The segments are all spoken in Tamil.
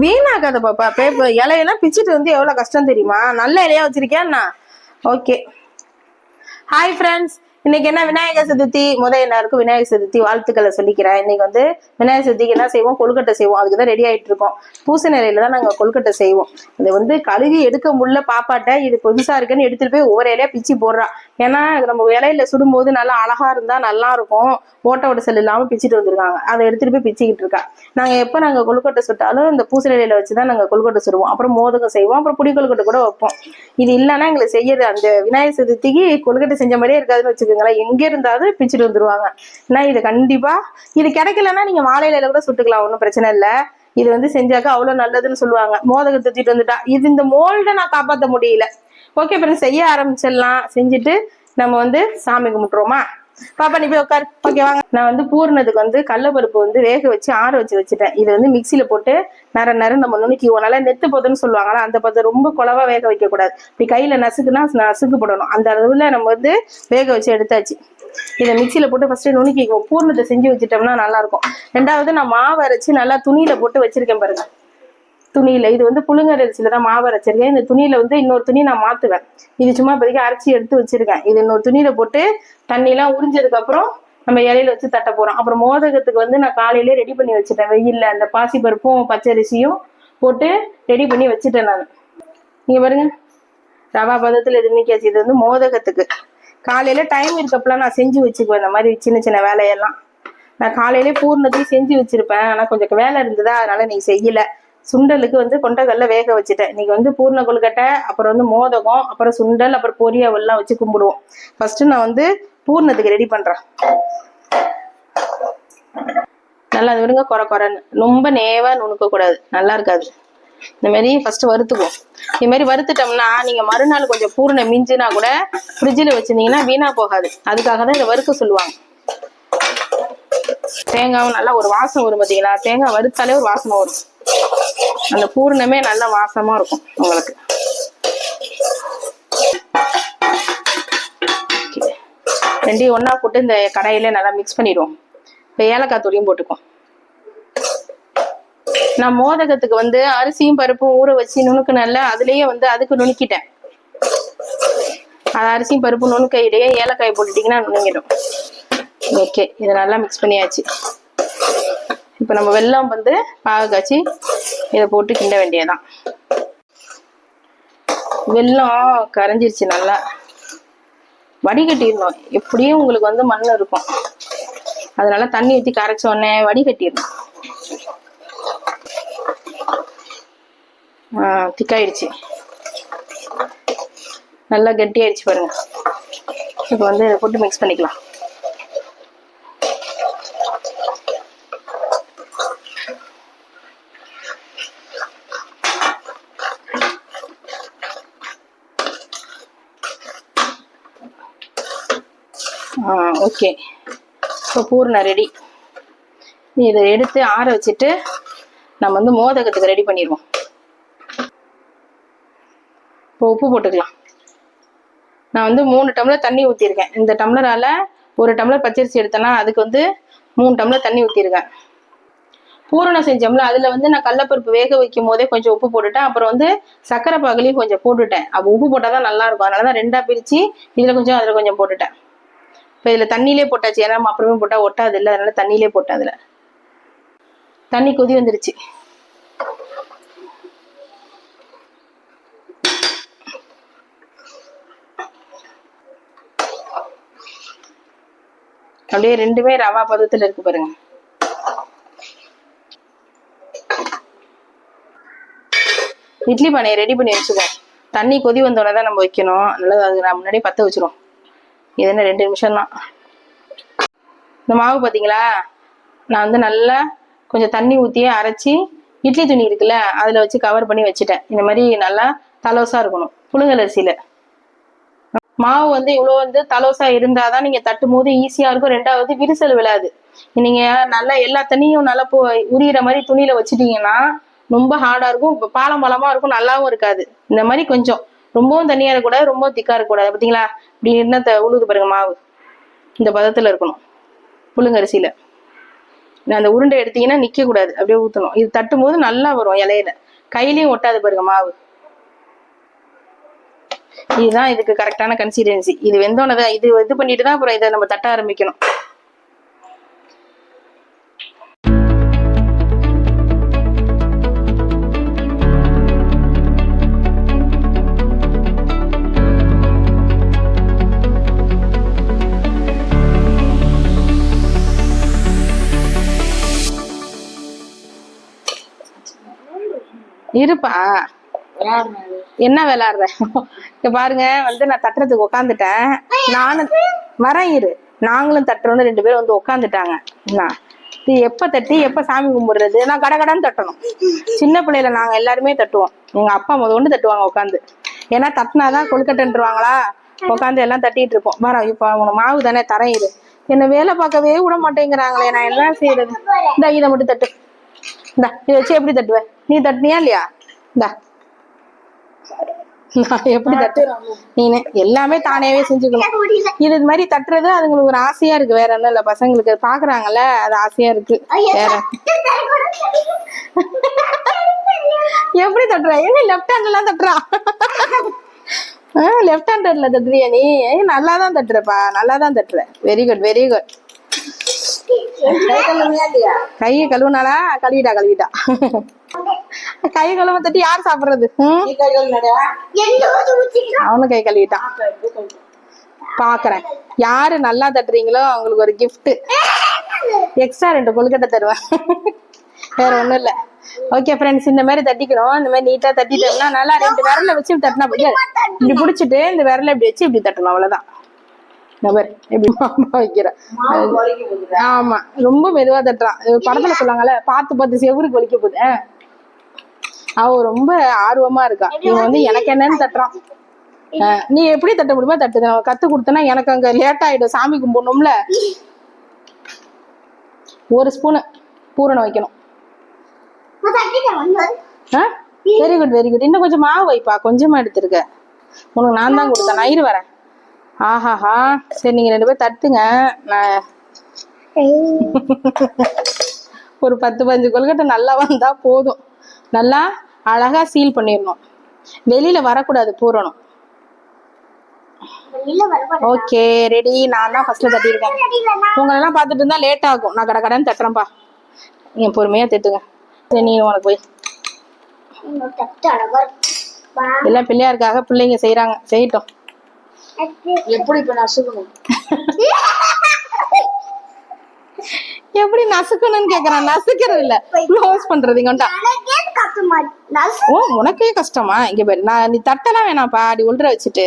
வீணாக்காத பாப்பா பேப்பர் இலையெல்லாம் பிச்சுட்டு வந்து எவ்வளவு கஷ்டம் தெரியுமா? நல்ல இலையா வச்சிருக்கியா ஓகே ஹாய் ஃப்ரெண்ட்ஸ் இன்னைக்கு என்ன விநாயகர் சதுர்த்தி? முதல் எல்லாருக்கும் விநாயகர் சதுர்த்தி வாழ்த்துக்களை சொல்லிக்கிறேன். இன்னைக்கு வந்து விநாயகர் சதுர்த்திக்கு என்ன செய்வோம்? கொழுக்கட்டை செய்வோம். அதுக்கு தான் ரெடி ஆயிட்டு இருக்கோம். பூசை நிலையில தான் நாங்கள் கொழுக்கட்டை செய்வோம். இது வந்து கழுவி எடுக்க முடியல பாப்பாட்ட. இது புதுசா இருக்குன்னு எடுத்துட்டு போய் ஒவ்வொரு இலையா பிச்சு போடுறா. ஏன்னா நம்ம இலையில சுடும்போது நல்லா அழகா இருந்தா நல்லா இருக்கும். ஓட்ட ஓட்ட செல் இல்லாம பிச்சுட்டு வந்திருக்காங்க. அதை எடுத்துட்டு போய் பிச்சுக்கிட்டு இருக்கா. நாங்க எப்ப நாங்க கொழுக்கட்டை சுட்டாலும் இந்த பூசை இலையில வச்சுதான் நாங்க கொழுக்கட்டை சுடுவோம். அப்புறம் மோதகம் செய்வோம். அப்புறம் புடி கொழுக்கட்டை கூட வைப்போம். இது இல்லைன்னா எங்களுக்கு செய்யறது அந்த விநாயகர் சதுர்த்திக்கு கொழுக்கட்டை செஞ்ச மாதிரியே இருக்காதுன்னு வச்சுக்கோங்களேன் எங்க இருந்தாலும் பிச்சுட்டு வந்துருவாங்க. ஏன்னா இது கண்டிப்பா இது கிடைக்கலன்னா நீங்க வாழை இலையில கூட சுட்டுக்கலாம் ஒன்றும் பிரச்சனை இல்லை. இது வந்து செஞ்சாக்கா அவ்வளவு நல்லதுன்னு சொல்லுவாங்க. மோதகத்தை தூக்கிட்டு வந்துட்டா. இது இந்த மோல்ட நான் காப்பாற்ற முடியல. ஓகே அப்புறம் செய்ய ஆரம்பிச்சிடலாம். செஞ்சுட்டு நம்ம வந்து சாமி கும்பிட்டுருவோமா? பாப்பா நீ போய் உட்காரு ஓகே வாங்க. நான் வந்து பூர்ணத்துக்கு வந்து கடலப்பருப்பு வந்து வேக வச்சு ஆற வச்சு வச்சுட்டேன். இது வந்து மிக்சியில போட்டு நர நர நம்ம நுணுக்கிவோம் நல்லா நெத்து போதுன்னு சொல்லுவாங்களா அந்த பதம் ரொம்ப குழவா வேக வைக்க கூடாது இப்படி கையில நசுக்குனா நசுக்கு போடணும். அந்த அளவுல நம்ம வந்து வேக வச்சு எடுத்தாச்சு. இதை மிக்சியில போட்டு ஃபர்ஸ்ட் நுணுக்கிக்குவோம். பூர்ணத்தை செஞ்சு வச்சுட்டோம்னா நல்லா இருக்கும். ரெண்டாவது நான் மாவு அரைச்சு நல்லா துணியில போட்டு வச்சிருக்கேன் பாருங்க. துணியில். இது வந்து புழுங்கல் அரிசியில் தான் மாவு அரைச்சிருக்கேன். இந்த துணியில் வந்து இன்னொரு துணி நான் மாற்றுவேன் இது சும்மா இப்போதைக்கு அரைச்சி எடுத்து வச்சிருக்கேன். இது இன்னொரு துணியில் போட்டு தண்ணியெலாம் உறிஞ்சதுக்கப்புறம் நம்ம இலையில வச்சு தட்ட போகிறோம் அப்புறம் மோதகத்துக்கு வந்து நான் காலையிலே ரெடி பண்ணி வச்சுட்டேன். வெயிலில் அந்த பாசி பருப்பும் பச்சரிசியும் போட்டு ரெடி பண்ணி வச்சுட்டேன் நான். நீங்கள் பாருங்க. ரவா பதத்தில் இது நிக்காச்சு இது வந்து மோதகத்துக்கு. காலையில் டைம் இருக்கப்பெல்லாம் நான் செஞ்சு வச்சுக்குவேன். இந்த மாதிரி சின்ன சின்ன வேலையெல்லாம். நான் காலையிலே பூர்ணத்தையும் செஞ்சு வச்சுருப்பேன். ஆனால் கொஞ்சம் வேலை இருந்ததா அதனால் நீங்கள் செய்யலை. சுண்டலுக்கு வந்து கொண்டக்கல்ல வேக வச்சுட்டேன். இன்னைக்கு வந்து பூர்ண கொழுக்கட்டை அப்புறம் வந்து மோதகம் அப்புறம் சுண்டல் அப்புறம் பொரியவெல்லாம் வச்சு கும்பிடுவோம். ஃபஸ்ட்டு நான் வந்து பூர்ணத்துக்கு ரெடி பண்ணுறேன் நல்லா அது விடுங்க குறை குறைன்னு ரொம்ப நேவா நுணுக்க கூடாது. நல்லா இருக்காது. இந்த மாதிரி ஃபர்ஸ்ட் வறுத்துக்குவோம். இந்த மாதிரி வறுத்துட்டோம்னா நீங்க மறுநாள் கொஞ்சம் பூர்ணம் மிஞ்சுனா கூட ஃப்ரிட்ஜில் வச்சிருந்தீங்கன்னா வீணா போகாது. அதுக்காக தான் இதை வறுக்க சொல்லுவாங்க. தேங்காவும் நல்லா ஒரு வாசம் வரும் பார்த்தீங்களா தேங்காய் வறுத்தாலே ஒரு வாசனை வரும். அந்த பூரணமே நல்ல வாசமா இருக்கும் உங்களுக்கு. ரெண்டையும் ஒண்ணா போட்டு இந்த கடையில நல்லா மிக்ஸ் பண்ணிடுவோம். இப்போ ஏலக்காய் தூளியும் போட்டுக்குவோம். நான் மோதகத்துக்கு வந்து அரிசியும் பருப்பும் ஊற வச்சு நுணுக்குனல்ல அதுலயே வந்து அதுக்கு நுணுக்கிட்டேன். அது அரிசியும் பருப்பு நுணுக்க இடையே ஏலக்காய் போட்டுட்டீங்கன்னா நுணுங்கிடும். ஓகே இதை நல்லா மிக்ஸ் பண்ணியாச்சு. இப்போ நம்ம வெள்ளம் வந்து பாகு காய்ச்சி இதை போட்டு கிண்ட வேண்டியதுதான். வெல்லம் கரைஞ்சிருச்சு நல்லா. வடிகட்டிடணும். எப்படியும் உங்களுக்கு வந்து மண் இருக்கும். அதனால தண்ணி ஊற்றி கரைச்ச உடனே வடிகட்டிடணும். திக்காயிடுச்சு. நல்லா கெட்டியாயிடுச்சு பாருங்க. இப்போ வந்து போட்டு மிக்ஸ் பண்ணிக்கலாம். ஓகே. இப்போ பூர்ணம் ரெடி இதை எடுத்து ஆற வச்சுட்டு நம்ம வந்து மோதகத்துக்கு ரெடி பண்ணிடுவோம். இப்போ உப்பு போட்டுக்கலாம். நான் வந்து மூணு டம்ளர் தண்ணி ஊற்றிருக்கேன் இந்த டம்ளரால் ஒரு டம்ளர் பச்சரிசி எடுத்தேன்னா அதுக்கு வந்து மூணு டம்ளர் தண்ணி ஊற்றிருக்கேன் பூரணம் செஞ்சோம்ல அதில் வந்து நான் கடலப்பருப்பு வேக வைக்கும் போதே கொஞ்சம் உப்பு போட்டுட்டேன். அப்புறம் வந்து சக்கரை பாகலையும் கொஞ்சம் போட்டுட்டேன். அப்போ உப்பு போட்டால் தான் நல்லாயிருக்கும் அதனால தான் ரெண்டாக பிரித்து இதில் கொஞ்சம் அதில் கொஞ்சம் போட்டுட்டேன். இப்போ இதில் தண்ணியிலே போட்டாச்சு. ஏன்னா அப்புறமே போட்டால் ஒட்டாது இல்லை. அதனால தண்ணியிலே போட்டேன் அதில். தண்ணி கொதி வந்துருச்சு. அப்படியே ரெண்டுமே ரவா பதத்துல இருக்கு பாருங்க. இட்லி பானையை ரெடி பண்ணி வச்சுக்கோம் தண்ணி கொதி வந்தோடனே தான் நம்ம வைக்கணும். அதனால அது நான் முன்னாடியே பற்ற வச்சிரும் இது என்ன ரெண்டு நிமிஷம் தான் இந்த மாவு பார்த்தீங்களா நான் வந்து நல்லா கொஞ்சம் தண்ணி ஊற்றியே அரைச்சி இட்லி துணி இருக்குல்ல அதில் வச்சு கவர் பண்ணி வச்சுட்டேன். இந்த மாதிரி நல்லா தலோசா இருக்கணும் புழுங்கல் அரிசியில். மாவு வந்து இவ்வளோ வந்து தலோசா இருந்தாதான் நீங்க தட்டும் போது ஈஸியாக இருக்கும். ரெண்டாவது விரிசல் விழாது. நீங்க நல்லா எல்லா தண்ணியும் நல்லா போ உரியிற மாதிரி துணியில வச்சுட்டிங்கன்னா ரொம்ப ஹார்டா இருக்கும். பாலம் பாலமாக இருக்கும் நல்லாவும் இருக்காது. இந்த மாதிரி கொஞ்சம் ரொம்பவும் தண்ணியா இருக்கக்கூடாது ரொம்ப திக்கா இருக்கக்கூடாது. பாத்தீங்களா? இப்படி என்ன த- உழுது பாருங்க மாவு. இந்த பதத்தில் இருக்கணும். புழுங்கரிசியில. அந்த உருண்டை எடுத்தீங்கன்னா நிற்கக்கூடாது அப்படியே ஊற்றணும் இது தட்டும் போது நல்லா வரும் இலையில. கையிலையும் ஒட்டாது பாருங்க மாவு. இதுதான் இதுக்கு கரெக்டான கன்சிஸ்டன்சி இது வெந்தோனதான் இது இது பண்ணிட்டு தான் அப்புறம் இதை நம்ம தட்ட ஆரம்பிக்கணும். இருப்பா. என்ன விளையாடுற? இங்க பாருங்க வந்து நான் தட்டுறதுக்கு உட்காந்துட்டேன் நானும் வரேன் இரு. நாங்களும் தட்டுறோம்னு ரெண்டு பேரும் வந்து இது எப்ப தட்டி எப்ப சாமி கும்பிடுறது? நான் கடகடன்னு தட்டணும். சின்ன பிள்ளையில நாங்க எல்லாருமே தட்டுவோம். எங்க அப்பா முத கொண்டு தட்டுவாங்க உட்காந்து ஏன்னா தட்டினாதான் கொழுக்கட்டைன்றுவாங்களா? உட்காந்து எல்லாம் தட்டிட்டு இருப்போம். வரோம் இப்ப உனக்கு மாவு தானே தரேன் இரு. என்ன வேலை பார்க்கவே விட மாட்டேங்கிறாங்களே நான் என்ன செய்யறது? இந்த இதை மட்டும் தட்டு. இந்தா இதை வச்சு எப்படி தட்டுவ? நீ தட்டுனியா இல்லையா? இந்தா. நான் எப்படி தட்டு? நீனு எல்லாமே தானேவே செஞ்சுக்கணும். இது மாதிரி தட்டுறது அதுங்களுக்கு ஒரு ஆசையா இருக்கு. வேற ஒண்ணும் இல்ல பசங்களுக்கு பாக்குறாங்கல்ல அது ஆசையா இருக்கு. வேற. எப்படி தட்டுற? ஏன் லெஃப்ட் ஹேண்ட்ல தட்டுறா? லெஃப்ட் ஹேண்டர்ல தட்டுறியா நீ? நல்லா தான் தட்டுறப்பா. நல்லா தான் தட்டுற வெரி குட் வெரி குட் கையை கழுவுனாலா கழுவிட்டா கழுவிட்டா. கை கழுவ தட்டி யார் சாப்பிடுறது? அவனும் கை கழுவிட்டான் பாக்குறேன். யாரு நல்லா தட்டுறீங்களோ அவங்களுக்கு ஒரு gift. எக்ஸ்ட்ரா ரெண்டு கொழுக்கட்டை தருவேன். வேற ஒண்ணும் இல்ல. ஓகே ஃப்ரெண்ட்ஸ் இந்த மாதிரி தட்டிக்கணும். இந்த மாதிரி நீட்டா தட்டிட்டோம்னா நல்லா ரெண்டு விரல வச்சு தட்டினா போய் இப்படி பிடிச்சிட்டு இந்த விரல இப்படி வச்சு இப்படி தட்டணும் அவ்வளவுதான். எப்படி மாமா வைக்கிறேன். ஆமா ரொம்ப மெதுவா தட்டுறான். படத்துல சொல்லுவாங்கல்ல பார்த்து பார்த்து செவுருக்கு வலிக்க போகுது. அவ ரொம்ப ஆர்வமா இருக்கா. இவன் வந்து எனக்கு என்னன்னு தட்டுறான். நீ எப்படி தட்ட முடியுமோ தட்டு கத்து கொடுத்தனா எனக்கு அங்க லேட் ஆயிடும். சாமி கும்பிடணும்ல. ஒரு ஸ்பூனு பூரணம் வைக்கணும். வெரி குட் வெரி குட் இன்னும் கொஞ்சம் மாவு வைப்பா. கொஞ்சமா எடுத்திருக்க. உனக்கு நான் தான் கொடுத்தேன். நான் இரு வரேன். ஆஹாஹா. சரி நீங்க ரெண்டு பேரும் தட்டுங்க. நான் ஒரு பத்து பதினஞ்சு கொழுக்கட்டை நல்லா வந்தா போதும். நல்லா அழகா சீல் பண்ணிடணும். வெளியில வரக்கூடாது பூரணம். ஓகே ரெடி நான் தான் ஃபர்ஸ்ட்ல தட்டியிருக்கேன். உங்களெல்லாம் பார்த்துட்டு இருந்தா லேட் ஆகும். நான் கடை கடன் தட்டுறேன்ப்பா. நீங்க பொறுமையா தட்டுங்க. சரி நீ உனக்கு போய். எல்லாம் பிள்ளையாருக்காக பிள்ளைங்க செய்றாங்க. செய்யட்டும். எப்படி இப்ப நசுக்கணும் எப்படி நசுக்கணும்னு கேக்குறான். நசுக்கிறது இல்ல. க்ளோஸ் பண்றது இங்கண்டா. ஓ உனக்கே கஷ்டமா? இங்க பாரு நான் நீ தட்டலாம் வேணாம்ப்பா. அப்படி உள்ற வச்சுட்டு.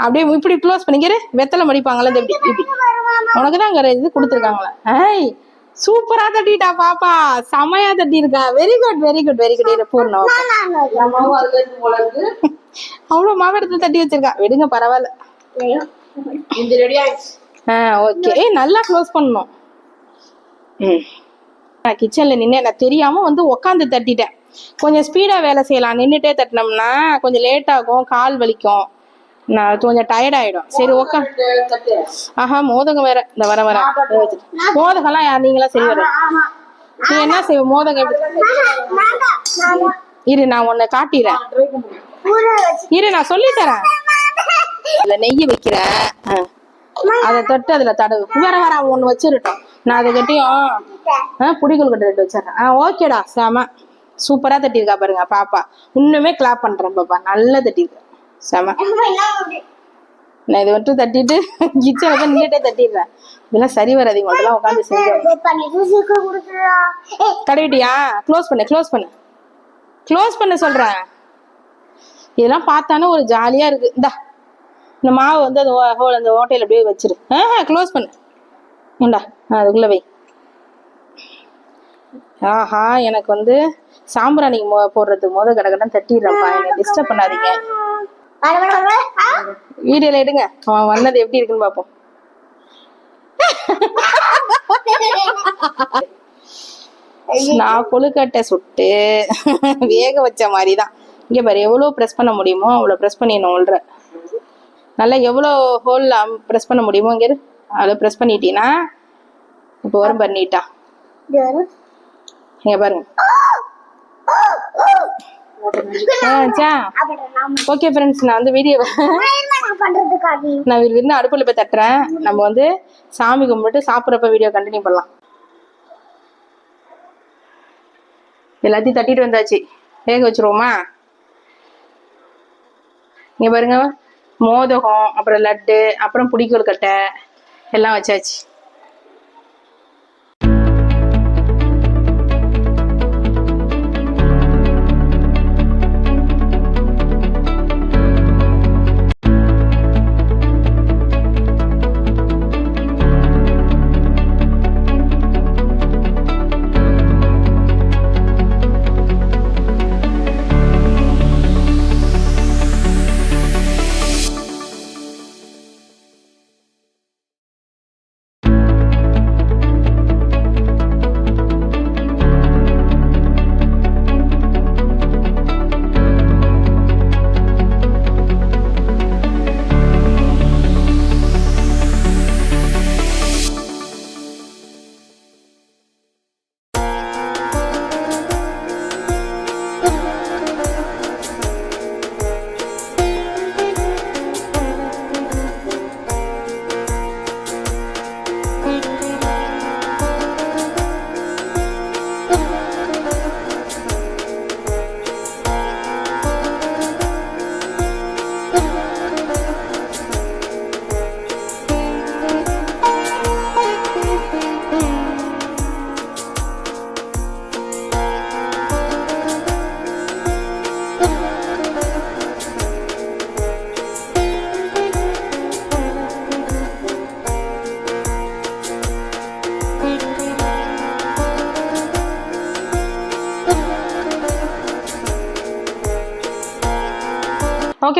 அப்படியே இப்படி க்ளோஸ் பண்ணிக்கிற வெத்தலை மடிப்பாங்கல்ல இந்த இப்படி உனக்கு தான் அங்க இது கொடுத்துருக்காங்களே. ஐய் சூப்பரா தட்டிட்டா பாப்பா. செமையா தட்டி இருக்கா very good very good very good இதை பூர்ணம். அவ்வளவு மாவு எடுத்து தட்டி வச்சிருக்கா. விடுங்க பரவாயில்ல. ஓகே ஏய் நல்லா க்ளோஸ் பண்ணணும். ம். நான் கிச்சனில் நின்று நான் தெரியாம வந்து உக்காந்து தட்டிட்டேன். கொஞ்சம் ஸ்பீடாக வேலை செய்யலாம். நின்றுட்டே தட்டினோம்னா கொஞ்சம் லேட் ஆகும். கால் வலிக்கும். நான் கொஞ்சம் டயர்ட் ஆயிடும். சரி தட்டு ஆஹா மோதகம் வேற. இந்த வர வர. மோதகம்லாம் யார்? நீங்களா சரி வர. நீ என்ன செய்வ? மோதகம் இரு நான் உன்னை காட்டிடுறேன் இரு நான் சொல்லி தரேன். அதுல நெய் வைக்கிறேன். ஆ. அதை தொட்டு அதுல தடவு. வேற வேற அவன் ஒண்ணு வச்சிருட்டோம் நான் அதை கட்டியும் புடிக்கல் கட்டு ரெண்டு வச்சிடறேன். ஆ ஓகேடா செம. சூப்பரா தட்டியிருக்கா பாருங்க பாப்பா. இன்னுமே கிளாப் பண்றேன் பாப்பா. நல்லா தட்டியிருக்கா. செம. நான் இதை மட்டும் தட்டிட்டு கிச்சனை தான் நின்றுட்டே தட்டிடுறேன். இதெல்லாம் சரி வராது இவங்கள்ட்டலாம் உட்காந்து செஞ்சோம் தடவிட்டியா? க்ளோஸ் பண்ணு க்ளோஸ் பண்ணு. க்ளோஸ் பண்ண சொல்றேன். இதெல்லாம் பார்த்தானே ஒரு ஜாலியா இருக்கு. இந்தா. இந்த மாவு வந்து அந்த ஹோல் அந்த ஓட்டையில அப்படியே வச்சிரு. ஆ க்ளோஸ் பண்ணு. ஆ, அதுக்குள்ள வை. ஆஹா எனக்கு வந்து சாம்பிராணிக்கு மொ போடுறதுக்கு முத கடகடன் தட்டிடுறேன்ப்பா. என்னை டிஸ்டர்ப் பண்ணாதீங்க. வீடியோல எடுங்க. அவன் வந்தது எப்படி இருக்குன்னு பார்ப்போம் நான் கொழுக்கட்டை சுட்டு வேக வச்ச மாதிரி தான் இங்கே பாரு எவ்வளோ ப்ரெஸ் பண்ண முடியுமோ அவ்வளோ ப்ரெஸ் பண்ணிடணும் உள்ற. நல்லா எவ்வளோ ஹோல் ப்ரெஸ் பண்ண முடியுமோ இங்கே அதில் ப்ரெஸ் பண்ணிட்டீங்கன்னா இப்போ வரும் வரும். இங்க பாருங்க. ஓகே ஃப்ரெண்ட்ஸ் நான் வந்து வீடியோ நான் விருந்து அடுப்பில் போய் தட்டுறேன். நம்ம வந்து சாமி கும்பிட்டு சாப்பிட்றப்ப வீடியோ கண்டினியூ பண்ணலாம். எல்லாத்தையும் தட்டிட்டு வந்தாச்சு. வேக வச்சிருவோமா? இங்க பாருங்க. மோதகம் அப்புறம் லட்டு அப்புறம் புடிக்கோல் கட்டை எல்லாம் வச்சாச்சு.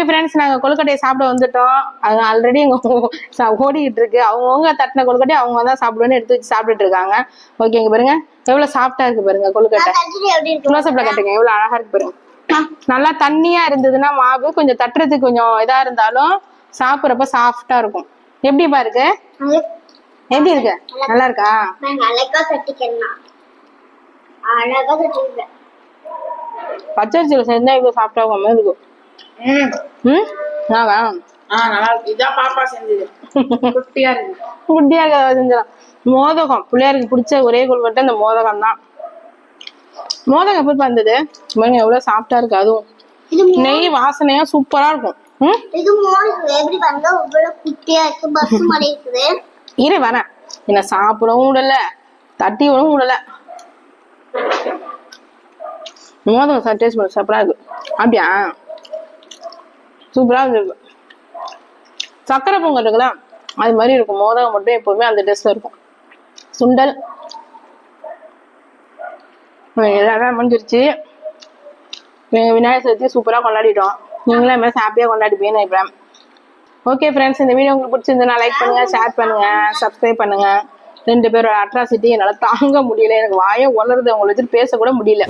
ஃப்ரெண்ட்ஸ் நாங்கள் கொழுக்கட்டையை சாப்பிட வந்துட்டோம். அது ஆல்ரெடி எங்கள் ஓடிக்கிட்டு இருக்கு. அவங்கவுங்க தட்டின கொழுக்கட்டையை அவங்க தான் சாப்பிடுவேன்னு எடுத்து வச்சு சாப்பிட்டுட்டு இருக்காங்க. ஓகே இங்க பாருங்க. எவ்வளோ சாஃப்டா இருக்கு பாருங்க கொழுக்கட்டை. இருக்கு? க்ளோஸ்அப்ல கட்டுங்க. எவ்வளோ அழகா இருக்கு பாருங்க. நல்லா தண்ணியா இருந்ததுன்னா மாவு கொஞ்சம் தட்டுறதுக்கு கொஞ்சம் இதா இருந்தாலும் சாப்பிட்றப்ப சாஃப்டா இருக்கும். எப்படி பாருக்கு அது எப்படி இருக்கு? நல்லா இருக்கா? பச்சரிசியில் செஞ்சா இவ்வளோ சாஃப்டா இருக்கும் இருக்கும். ம். ம்? நான் வேணும் ஆ நல்லா இருக்கு. இதான் பாப்பா செஞ்சது. குட்டியா இருக்கு. குட்டியா இருக்க செஞ்சிடலாம். மோதகம். பிள்ளையாருக்கு பிடிச்ச ஒரே கொள்வட்ட இந்த மோதகம் தான். மோதகம் எப்படி வந்தது பாருங்க எவ்வளவு சாஃப்டா இருக்கு அதுவும். நெய் வாசனையா சூப்பரா இருக்கும். ம்? இது எப்படி குட்டியா இருக்கு? பஸ் மாதிரி இருக்குது. இரு வரேன். என்ன சாப்பிடவும் விடல. தட்டி விடவும் விடல. மோதகம் டேஸ்ட் பண்ண சூப்பரா இருக்கு. அப்படியா? சூப்பராக இருக்கு சக்கரை பொங்கல் இருக்குல்ல அது மாதிரி இருக்கும். மோதகம் மட்டும் எப்போவுமே அந்த டேஸ்ட்ல இருக்கும். சுண்டல். எல்லாமே முடிஞ்சிருச்சு. விநாயகர் சதுர்த்தி சூப்பராக கொண்டாடிட்டோம். நீங்களும் இது மாதிரி ஹாப்பியாக கொண்டாடிப்பீங்கன்னு நினைக்கிறேன். ஓகே ஃப்ரெண்ட்ஸ் இந்த வீடியோ உங்களுக்கு பிடிச்சிருந்ததுன்னா லைக் பண்ணுங்க ஷேர் பண்ணுங்க சப்ஸ்கிரைப் பண்ணுங்க. ரெண்டு பேரோட அட்ராசிட்டி என்னால் தாங்க முடியல. எனக்கு வாயை உலருது அவங்கள வச்சுட்டு பேசக்கூட முடியல.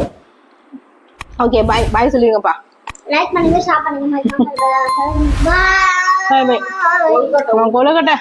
ஓகே பாய் பாய் சொல்லிடுங்கப்பா. லைக் பண்ணுங்க ஷேர் பண்ணுங்க பாய் பாய் கொழுக்கட்டை